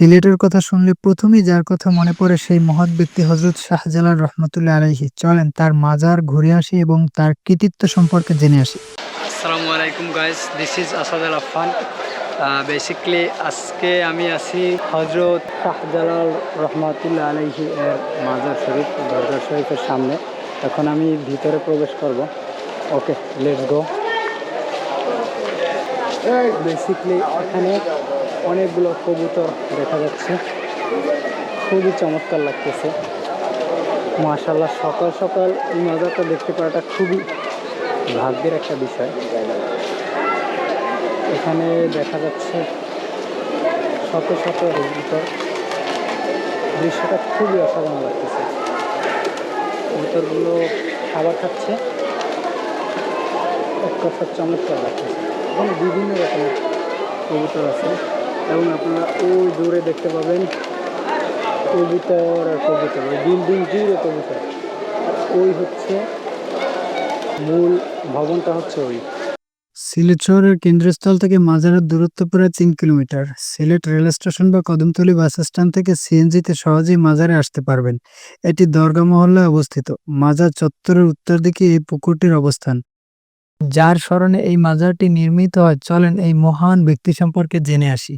সিলেটের কথা শুনলে প্রথমেই যার কথা মনে পড়ে সেই মহৎ ব্যক্তি হজরত শাহজালাল রহমতুল্লাহ আলাইহি। চলেন তার মাজার ঘুরে আসি এবং তার কৃতিত্ব সম্পর্কে জেনে আসি। আসসালামু আলাইকুম guys this is Asad Al Afan basically আজকে আমি আছি হজরত শাহজালাল রহমাতুল্লাহ আলাইহি এর মাজার শরীফ দরগা শরীফের সামনে। এখন আমি ভিতরে প্রবেশ করব। ওকে লেটস গো বেসিকলি এখানে অনেকগুলো কবুতর দেখা যাচ্ছে। খুবই চমৎকার লাগতেছে। মাশাল্লাহ সকাল সকাল এই দেখতে পাওয়াটা খুবই ভাগ্যের একটা বিষয়। এখানে দেখা যাচ্ছে শত শত কবুতর। দৃশ্যটা খুবই অসাধারণ লাগতেছে। কবুতরগুলো খাবার খাচ্ছে। এক কথা চমৎকার লাগতেছে। এখানে বিভিন্ন রকমের কবুতর আছে। এবং আপনারা ওই দূরে দেখতে পাবেন কবুতর আর কবুতর বিল্ডিং জুড়ে কবুতর। ওই হচ্ছে মূল ভবনটা হচ্ছে ওই। সিলেট শহরের কেন্দ্রস্থল থেকে মাজারের দূরত্ব প্রায় তিন কিলোমিটার। সিলেট রেল স্টেশন বা কদমতলি বাস স্ট্যান্ড থেকে সিএনজিতে সহজেই মাজারে আসতে পারবেন। এটি দরগা মহল্লায় অবস্থিত। মাজার চত্বরের উত্তর দিকে এই পুকুরটির অবস্থান। যার স্মরণে এই মাজারটি নির্মিত হয়। চলেন এই মহান ব্যক্তি সম্পর্কে জেনে আসি।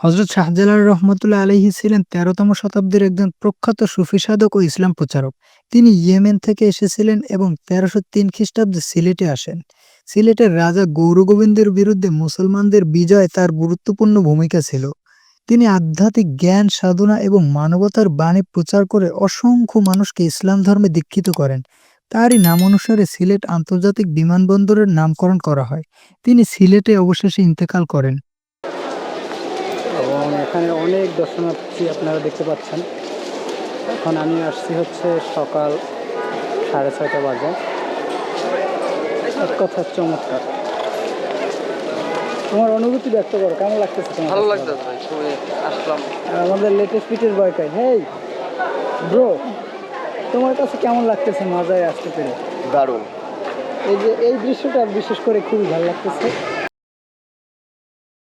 হজরত শাহজালাল রহমতুল্লাহ আলহি ছিলেন তেরোতম শতাব্দীর একজন প্রখ্যাত সুফি সাধক ও ইসলাম প্রচারক। তিনি ইয়েমেন থেকে এসেছিলেন এবং তেরোশো তিন খ্রিস্টাব্দে সিলেটে আসেন। সিলেটের রাজা গৌরগোবিন্দের বিরুদ্ধে মুসলমানদের বিজয় তার গুরুত্বপূর্ণ ভূমিকা ছিল। তিনি আধ্যাত্মিক জ্ঞান, সাধনা এবং মানবতার বাণী প্রচার করে অসংখ্য মানুষকে ইসলাম ধর্মে দীক্ষিত করেন। তারই নাম অনুসারে সিলেট আন্তর্জাতিক বিমানবন্দরের নামকরণ করা হয়। তিনি সিলেটে অবশেষে ইন্তেকাল করেন। এখানে অনেক দর্শনার্থী আপনারা দেখতে পাচ্ছেন। এখন আমি আসছি হচ্ছে সকাল সাড়ে ছয়টা বাজে। এক কথা চমৎকার। তোমার অনুভূতি ব্যক্ত করো কেমন লাগতেছে তোমার ভালো লাগতেছে ভাই খুবই আসলাম। আর আমাদের লেটেস্ট পিটের বয়কাই হেই ব্রো তোমার কাছে কেমন লাগতেছে মাজায় আসতে পেরে? দারুণ। এই যে এই দৃশ্যটা বিশেষ করে খুবই ভালো লাগতেছে।